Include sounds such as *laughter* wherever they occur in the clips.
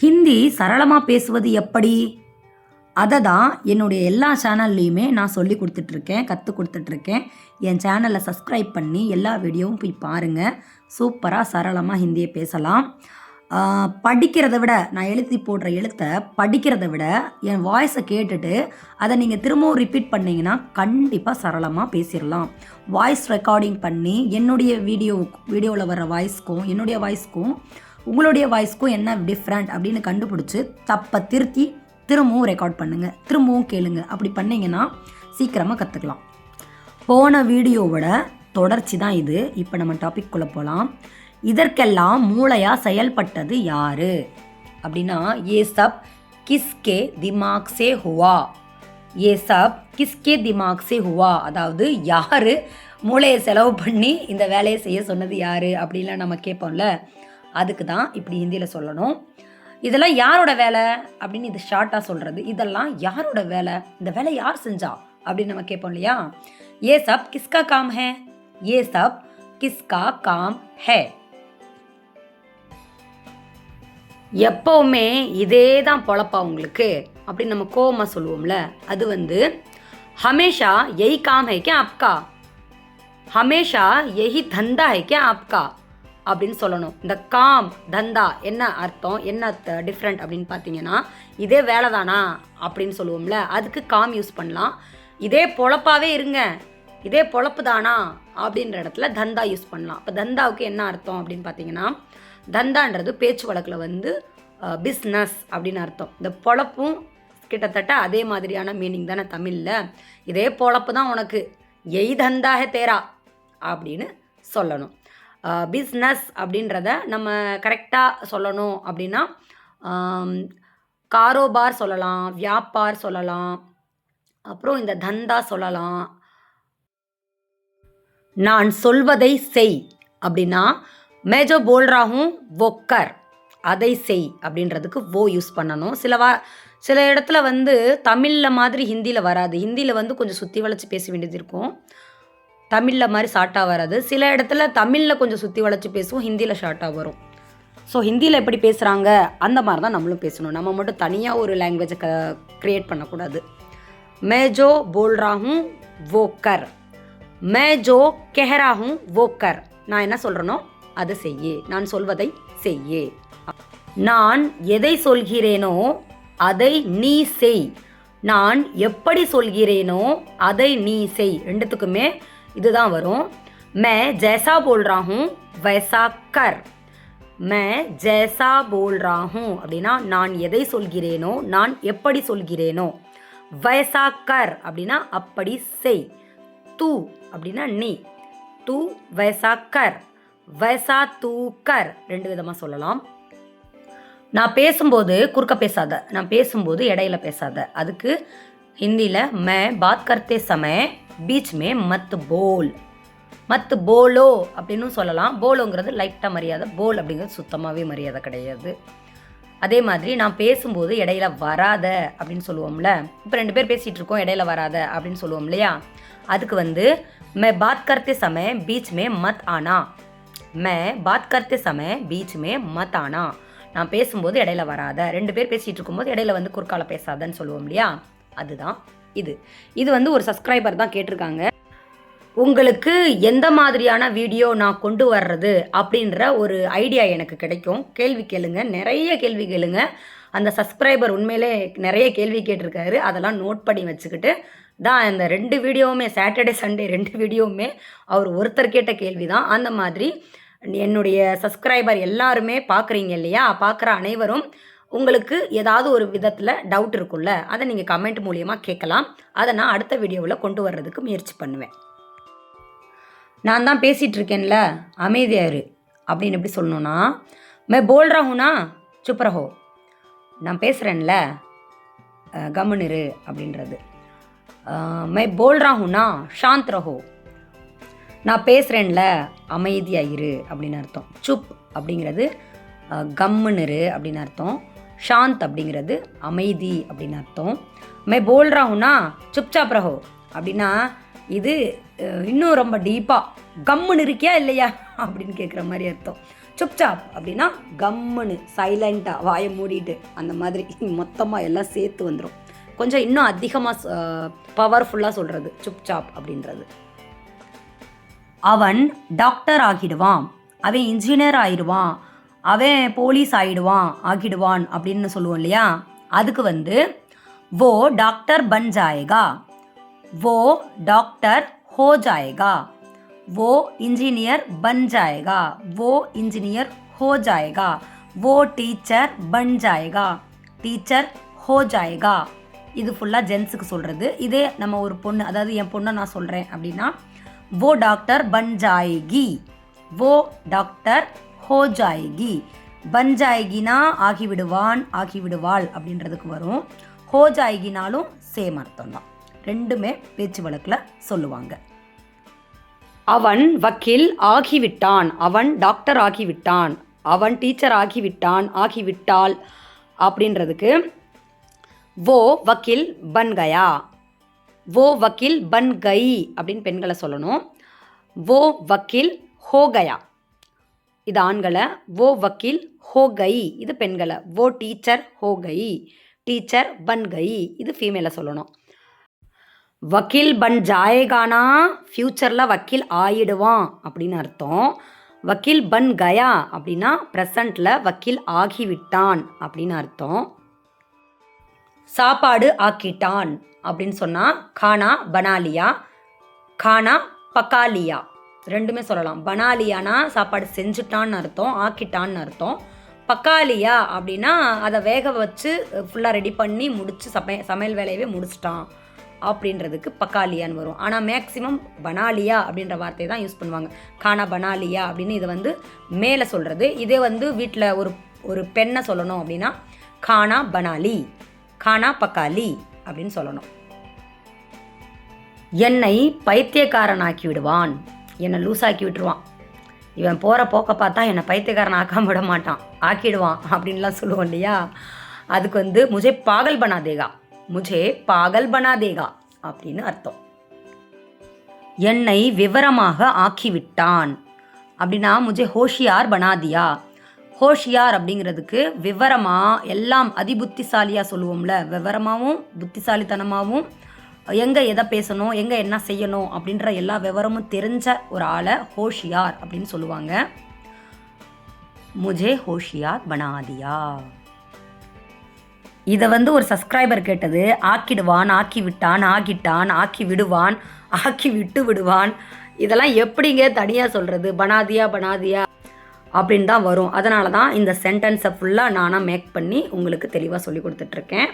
ஹிந்தி சரளமாக பேசுவது எப்படி? அதை தான் என்னுடைய எல்லா சேனல்லையுமே நான் சொல்லி கொடுத்துட்ருக்கேன் கற்றுக் கொடுத்துட்ருக்கேன். என் சேனலை சப்ஸ்கிரைப் பண்ணி எல்லா வீடியோவும் போய் பாருங்கள் சூப்பராக சரளமாக ஹிந்தியை பேசலாம். படிக்கிறத விட நான் எழுதி போடுற எழுத்தை படிக்கிறத விட என் வாய்ஸை கேட்டுட்டு அதை நீங்கள் திரும்பவும் ரிப்பீட் பண்ணிங்கன்னா கண்டிப்பாக சரளமாக பேசிடலாம். வாய்ஸ் ரெக்கார்டிங் பண்ணி என்னுடைய வீடியோ வீடியோவில் வர வாய்ஸ்க்கும் என்னுடைய வாய்ஸ்க்கும் உங்களுடைய வாய்ஸ்க்கும் என்ன டிஃப்ரெண்ட் அப்படின்னு கண்டுபிடிச்சி தப்பை திருத்தி திரும்பவும் ரெக்கார்ட் பண்ணுங்கள் திரும்பவும் கேளுங்க. அப்படி பண்ணிங்கன்னா சீக்கிரமாக கற்றுக்கலாம் போன வீடியோவோட தொடர்ச்சி தான் இது. இப்போ நம்ம டாபிக் குள்ள போகலாம் இதற்கெல்லாம் மூளையாக செயல்பட்டது யாரு? அப்படின்னா ஏ சப் கிஸ்கே திமாக் சே ஹுவா. ஏ சப் கிஸ்கே திமாக் சே ஹுவா. அதாவது யார்? மூளையை செலவு பண்ணி இந்த வேலையை செய்ய சொன்னது யார்? அப்படின்லாம் நம்ம கேட்போம்ல. அதுக்கு தான் இப்படி ஹிந்தியில் சொல்லணும். இதெல்லாம் யாரோட வேலை? அப்படின்னு இது ஷார்ட்டாக சொல்கிறது இதெல்லாம் யாரோட வேலை? இந்த வேலை யார் செஞ்சா? அப்படின்னு நம்ம கேட்போம் இல்லையா? ஏ சப் கிஸ்கா காம் ஹே? ஏ சப் கிஸ்கா காம் ஹே? எப்போவுமே இதே தான் பொழப்பா உங்களுக்கு. அப்படின்னு நம்ம கோவமாக சொல்லுவோம்ல. அது வந்து ஹமேஷா எய் காம் ஹை கே ஆப்கா? ஹமேஷா எஹி தந்தா ஹை கே ஆப்கா? அப்படின்னு சொல்லணும். இந்த காம் தந்தா என்ன அர்த்தம்? என்ன டிஃப்ரெண்ட் அப்படின்னு பார்த்தீங்கன்னா இதே வேலை தானா? அப்படின்னு சொல்லுவோம்ல. அதுக்கு காம் யூஸ் பண்ணலாம். இதே பொழப்பாவே இருங்க. இதே பொழப்பு தானா? அப்படின்ற இடத்துல தந்தா யூஸ் பண்ணலாம். இப்போ தந்தாவுக்கு என்ன அர்த்தம் அப்படின்னு பார்த்தீங்கன்னா தந்தான்றது பேச்சு வழக்கில் வந்து பிஸ்னஸ் அப்படின்னு அர்த்தம். இந்த பொழப்பும் கிட்டத்தட்ட அதே மாதிரியான மீனிங் தானே தமிழில். இதே பொழப்பு தான் உனக்கு. எய் தந்தாக தேரா அப்படின்னு சொல்லணும். பிஸ்னஸ் அப்படின்றத நம்ம கரெக்டாக சொல்லணும் அப்படின்னா காரோபார் சொல்லலாம் வியாபார் சொல்லலாம் அப்புறம் இந்த தந்தா சொல்லலாம். நான் சொல்வதை செய் அப்படின்னா மேஜோ போல்ராகும் ஒக்கர் அதை செய் அப்படின்றதுக்கு ஓ யூஸ் பண்ணணும். சில வா சில இடத்துல வந்து தமிழில் மாதிரி ஹிந்தியில் வராது. ஹிந்தியில் வந்து கொஞ்சம் சுற்றி வளைச்சி பேச வேண்டியது இருக்கும். தமிழில் மாதிரி ஷார்ட்டாக வராது. சில இடத்துல தமிழில் கொஞ்சம் சுற்றி வளைச்சி பேசுவோம் ஹிந்தியில் ஷார்ட்டாக வரும். ஸோ ஹிந்தியில் எப்படி பேசுகிறாங்க அந்த மாதிரி தான் நம்மளும் பேசணும். நம்ம மட்டும் தனியாக ஒரு லாங்குவேஜை க க்ரியேட் பண்ணக்கூடாது. மேஜோ போல்ராகும் வோக்கர். மேஜோ கெஹராகும் வோக்கர். நான் என்ன சொல்கிறேனோ அதை செய்யே. நான் சொல்வதை செய்யே. நான் எதை சொல்கிறேனோ அதை நீ செய். நான் எப்படி சொல்கிறேனோ அதை நீ செய். ரெண்டுத்துக்குமே இதுதான் வரும். மே ஜெய்சா போல் ஹூ வைசா கர். மே ஜெய்சா போல் ஹூ அப்படின்னா நான் எதை சொல்கிறேனோ நான் எப்படி சொல்கிறேனோ. வயசா கர் அப்படின்னா அப்படி செய். தூ அப்படின்னா நீ. தூ வயசா கர். வயசா தூ கர். ரெண்டு விதமாக சொல்லலாம். நான் பேசும்போது குறுக்க பேசாத. நான் பேசும்போது இடையில பேசாத. அதுக்கு ஹிந்தியில் மே பாத் கர்த்தே சமய பீச் மே மத் போல். மத் போலோ அப்படின்னு சொல்லலாம். போலோங்கிறது லைட்டாக மரியாதை. போல் அப்படிங்கிறது சுத்தமாகவே மரியாதை கிடையாது. அதே மாதிரி நான் பேசும்போது இடையில வராத அப்படின்னு சொல்லுவோம்ல. இப்போ ரெண்டு பேர் பேசிகிட்டு இருக்கோம் இடையில வராத அப்படின்னு சொல்லுவோம் இல்லையா? அதுக்கு வந்து மே பாத் கர்த்தே சமய பீச் மே மத் ஆனா. மே பாத் கர்த்தே சமய பீச் மே மத் ஆனா. நான் பேசும்போது இடையில வராத. ரெண்டு பேர் பேசிகிட்டு இருக்கும்போது இடையில வந்து குறுக்கால பேசாதன்னு சொல்லுவோம் இல்லையா? அதுதான். இது. இது வந்து ஒரு சப்ஸ்கிரைபர் தான் கேட்டிருக்காங்க. உங்களுக்கு எந்த மாதிரியான வீடியோ நான் கொண்டு வர்றது அப்படின்ற ஒரு ஐடியா எனக்கு கிடைக்கும். கேள்வி கேளுங்க. நிறைய கேள்வி கேளுங்க. அந்த சப்ஸ்கிரைபர் உண்மையிலே நிறைய கேள்வி கேட்டிருக்காரு. அதெல்லாம் நோட் பண்ணி வச்சுக்கிட்டு தான் இந்த ரெண்டு வீடியோவுமே சாட்டர்டே சண்டே ரெண்டு வீடியோவுமே அவர் ஒருத்தர் கேட்ட கேள்வி தான். அந்த மாதிரி என்னுடைய சப்ஸ்கிரைபர் எல்லாருமே பார்க்குறீங்க இல்லையா? பார்க்குற அனைவரும் உங்களுக்கு ஏதாவது ஒரு விதத்தில் டவுட் இருக்கும்ல அதை நீங்கள் கமெண்ட் மூலியமாக கேட்கலாம். அதை நான் அடுத்த வீடியோவில் கொண்டு வர்றதுக்கு முயற்சி பண்ணுவேன். நான் தான் பேசிகிட்டு இருக்கேன்ல அமைதியாரு அப்படின்னு எப்படி சொல்லணும்னா மே போல் ரஹூனா சுப் ரஹோ நான் பேசுகிறேன்ல கம்முன்னு இரு அப்படின்றது. மே போல் ரஹூனா ஷாந்த் ரஹோ நான் பேசுகிறேன்ல அமைதியாயிரு அப்படின்னு அர்த்தம். சுப் அப்படிங்கிறது கம்முன்னு இரு அப்படின்னு அர்த்தம். ஷாந்த் அப்படிங்கிறது அமைதி அப்படின்னு அர்த்தம். மே போல் ரஹூனா சுப்சாப் ரஹோ. அப்படின்னா இது இன்னும் ரொம்ப டீப்பாக கம்முன்னு இருக்கியா இல்லையா? அப்படின்னு கேட்குற மாதிரி அர்த்தம். சுப்சாப் அப்படின்னா கம்முன்னு சைலண்ட்டாக வாயை மூடிட்டு அந்த மாதிரி *laughs* மொத்தமாக எல்லாம் சேர்த்து வந்துடும் கொஞ்சம் இன்னும் அதிகமாக பவர்ஃபுல்லாக சொல்கிறது சுப்சாப் அப்படின்றது. அவன் டாக்டர் ஆகிடுவான். அவன் இன்ஜினியர் ஆயிடுவான். அவன் போலீஸ் ஆயிடுவான் ஆகிடுவான் அப்படின்னு சொல்லுவோம் இல்லையா அதுக்கு வந்து वो डॉक्टर बन जाएगा वो डॉक्टर हो जाएगा वो इंजीनियर बन जाएगा वो इंजीनियर हो जाएगा वो टीचर बन जाएगा டீச்சர் ஹோ ஜாயேகா இது ஃபுல்லாக ஜென்ஸுக்கு சொல்கிறது இதே நம்ம ஒரு பொண்ணு அதாவது என் பொண்ணை நான் சொல்கிறேன் அப்படின்னா वो டாக்டர் பன் ஜாயேகி वो டாக்டர் ஹோ ஜாயகி பன் ஆகிவிடுவான் ஆகிவிடுவாள் அப்படின்றதுக்கு வரும். ஹோ ஜாயகினாலும் சேம் அர்த்தம் தான் ரெண்டுமே பேச்சு வழக்கில் சொல்லுவாங்க. அவன் வக்கீல் ஆகிவிட்டான் அவன் டாக்டர் ஆகிவிட்டான் அவன் டீச்சர் ஆகிவிட்டான் ஆகிவிட்டாள் அப்படின்றதுக்கு வோ வக்கீல் பன்கயா வோ வக்கீல் பன் கை அப்படின்னு பெண்களை சொல்லணும். வோ வக்கீல் ஹோகயா இது ஆண்களை ஓ வக்கீல் ஹோ கை இது பெண்களை ஓ டீச்சர் ஹோ கை டீச்சர் பன் கை இது ஃபீமேலை சொல்லணும். வக்கீல் பன் ஜாயேகானா ஃப்யூச்சரில் வக்கீல் ஆயிடுவான் அப்படின்னு அர்த்தம். வக்கீல் பன் கயா அப்படின்னா ப்ரெசண்ட்டில் வக்கீல் ஆகிவிட்டான் அப்படின்னு அர்த்தம். சாப்பாடு ஆக்கிட்டான் அப்படின்னு சொன்னால் கானா பனாலியா கானா பக்காலியா. ரெண்டுமே சொல்லலாம். பனாலியானா சாப்பாடு செஞ்சுட்டான்னு அர்த்தம் ஆக்கிட்டான்னு அர்த்தம். பக்காலியா அப்படின்னா அதை வேக வச்சு ஃபுல்லாக ரெடி பண்ணி முடித்து சமைய சமையல் வேலையவே முடிச்சிட்டான் அப்படின்றதுக்கு பக்காலியான்னு வரும். ஆனால் மேக்ஸிமம் பனாலியா அப்படின்ற வார்த்தையை தான் யூஸ் பண்ணுவாங்க. கானா பனாலியா அப்படின்னு இதை வந்து மேலே சொல்கிறது இதே வந்து வீட்டில் ஒரு ஒரு பெண்ணை சொல்லணும் அப்படின்னா கானா பனாலி கானா பக்காலி அப்படின்னு சொல்லணும். என்னை பைத்தியக்காரனாக்கி விடுவான். என்னை லூஸாக்கி விட்டுருவான். இவன் போகிற போக்க பார்த்தா என்னை பைத்தியக்காரன் ஆக்காம விட மாட்டான். ஆக்கிடுவான் அப்படின்லாம் சொல்லுவோம் இல்லையா? அதுக்கு வந்து முஜே பாகல் பனா தேகா முஜே பாகல் பனா தேகா அப்படின்னு அர்த்தம். என்னை விவரமாக ஆக்கிவிட்டான். அப்படின்னா முஜே ஹோஷியார் பனாதியா ஹோஷியார் அப்படிங்கிறதுக்கு விவரமாக எல்லாம் அதிபுத்திசாலியாக சொல்லுவோம்ல. விவரமாகவும் புத்திசாலித்தனமாகவும் எங்கே எதை பேசணும் எங்கே என்ன செய்யணும் அப்படின்ற எல்லா விவரமும் தெரிஞ்ச ஒரு ஆளை ஹோஷியார் அப்படின்னு சொல்லுவாங்க. முஜே ஹோஷியார் பனாதியா. இதை வந்து ஒரு சப்ஸ்கிரைபர் கேட்டது ஆக்கிடுவான் ஆக்கி விட்டான் ஆக்கிட்டான் ஆக்கி விடுவான். ஆக்கி விட்டு விடுவான் இதெல்லாம் எப்படிங்க தனியாக சொல்கிறது பனாதியா பனாதியா அப்படின்னு தான் வரும். அதனால தான் இந்த சென்டென்ஸை ஃபுல்லாக நானாக மேக் பண்ணி உங்களுக்கு தெளிவாக சொல்லி கொடுத்துட்ருக்கேன்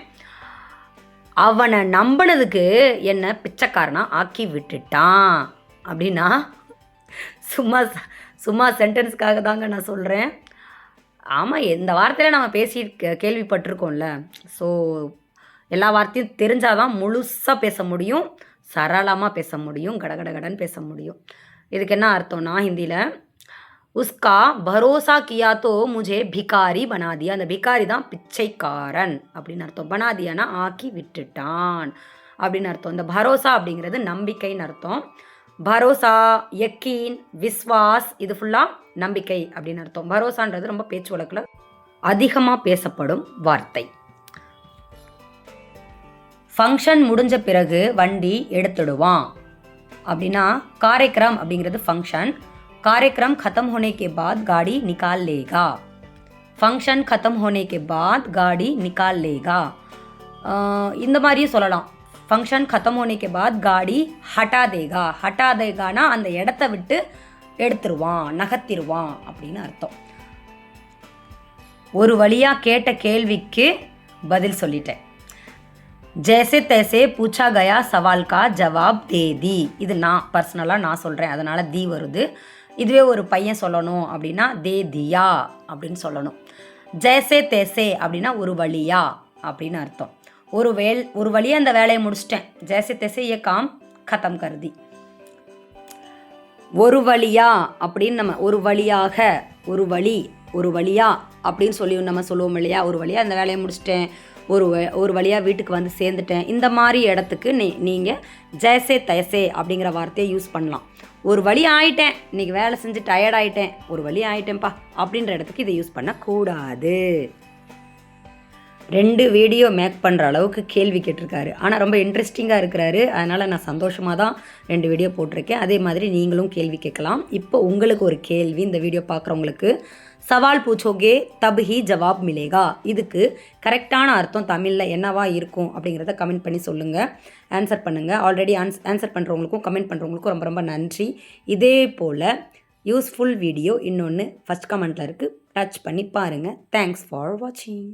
அவனை நம்பினதுக்கு என்னை பிச்சைக்காரனா ஆக்கி விட்டுட்டான். அப்படின்னா சும்மா சும்மா சென்டென்ஸ்க்காக தாங்க நான் சொல்கிறேன் ஆமாம் இந்த வார்த்தையில் நம்ம பேசி கே- கேள்விப்பட்டிருக்கோம்ல. ஸோ எல்லா வார்த்தையும் தெரிஞ்சால் தான் முழுசாக பேச முடியும் சரளமாக பேச முடியும் கடகடகடன்னு பேச முடியும். இதுக்கு என்ன அர்த்தம்னா ஹிந்தியில் உஸ்கா பரோசா கியா தோ முஜே பிகாரி பனாதியா அந்த பிகாரி தான் பிச்சைக்காரன் அப்படின்னு அர்த்தம். பனாதியானா ஆக்கி விட்டுட்டான் அப்படின்னு அர்த்தம். இந்த பரோசா அப்படிங்கிறது நம்பிக்கைன்னு அர்த்தம். பரோசா யக்கீன் விஸ்வாஸ் இது ஃபுல்லாக நம்பிக்கை அப்படின்னு அர்த்தம். பரோசான்றது ரொம்ப பேச்சு வழக்கில் அதிகமாக பேசப்படும் வார்த்தை. ஃபங்க்ஷன் முடிஞ்ச பிறகு வண்டி எடுத்துடுவான். அப்படின்னா காரைக்கிரம் அப்படிங்கிறது ஃபங்க்ஷன் कार्यक्रम खत्म होने के बाद गाड़ी निकाल लेगा। ஃபங்க்ஷன் ഖത്തம் ஹோனே பாத் காடி நிக்கால் லேகா இந்த மாதிரியும் சொல்லலாம். ஃபங்க்ஷன் ഖத்தம் ஹோனே கே பாத் காடி ஹட்டாதேகா ஹட்டா தேகானா அந்த இடத்த விட்டு எடுத்துருவான் நகர்த்திருவான் அப்படின்னு அர்த்தம். ஒரு வழியாக கேட்ட கேள்விக்கு பதில் சொல்லிட்டேன். ஜெய்சே தேசே பூச்சா கயா சவால்கா ஜவாப் தேதி. இது நான் பர்சனலாக நான் சொல்கிறேன் அதனால் தி வருது. இதுவே ஒரு பையன் சொல்லணும் அப்படின்னா தே தியா அப்படின்னு சொல்லணும். ஜெய்சே தேசே அப்படின்னா ஒரு வழியா அப்படின்னு அர்த்தம். ஒரு வேல் ஒரு வழியாக அந்த வேலையை முடிச்சிட்டேன். ஜெய்சே தேசே ஏ காம் கதம் கருதி. ஒரு வழியா அப்படின்னு நம்ம ஒரு வழியாக ஒரு வழி ஒரு வழியா அப்படின்னு சொல்லி நம்ம சொல்லுவோம் இல்லையா? ஒரு வழியாக அந்த வேலையை முடிச்சிட்டேன். ஒரு வ- ஒரு வழியாக வீட்டுக்கு வந்து சேர்ந்துட்டேன். இந்த மாதிரி இடத்துக்கு நீ நீங்கள் ஜெயசே தயசே அப்படிங்கிற வார்த்தையை யூஸ் பண்ணலாம். ஒரு வழி ஆயிட்டேன். இன்னைக்கு வேலை செஞ்சு டயர்ட் ஆயிட்டேன். ஒரு வழி ஆயிட்டேன்ப்பா அப்படின்ற இடத்துக்கு இதை யூஸ் பண்ணக்கூடாது. ரெண்டு வீடியோ மேக் பண்ணுற அளவுக்கு கேள்வி கேட்டிருக்காரு. ஆனால் ரொம்ப இன்ட்ரெஸ்டிங்காக இருக்கிறாரு. அதனால் நான் சந்தோஷமாக தான் ரெண்டு வீடியோ போட்டிருக்கேன். அதே மாதிரி நீங்களும் கேள்வி கேட்கலாம். இப்போ உங்களுக்கு ஒரு கேள்வி இந்த வீடியோ பார்க்குறவங்களுக்கு. சவால் பூச்சோகே தப் ஹி ஜவாப் மிலேகா. இதுக்கு கரெக்டான அர்த்தம் தமிழில் என்னவா இருக்கும் அப்படிங்கிறத கமெண்ட் பண்ணி சொல்லுங்கள் ஆன்சர் பண்ணுங்கள் ஆல்ரெடி ஆன்ஸ் ஆன்சர் பண்ணுறவங்களுக்கும் கமெண்ட் பண்ணுறவங்களுக்கும் ரொம்ப ரொம்ப நன்றி. இதே போல் யூஸ்ஃபுல் வீடியோ இன்னொன்று ஃபஸ்ட் கமெண்ட்டில் இருக்குது டச் பண்ணி பாருங்கள் தேங்க்ஸ் ஃபார் வாட்சிங்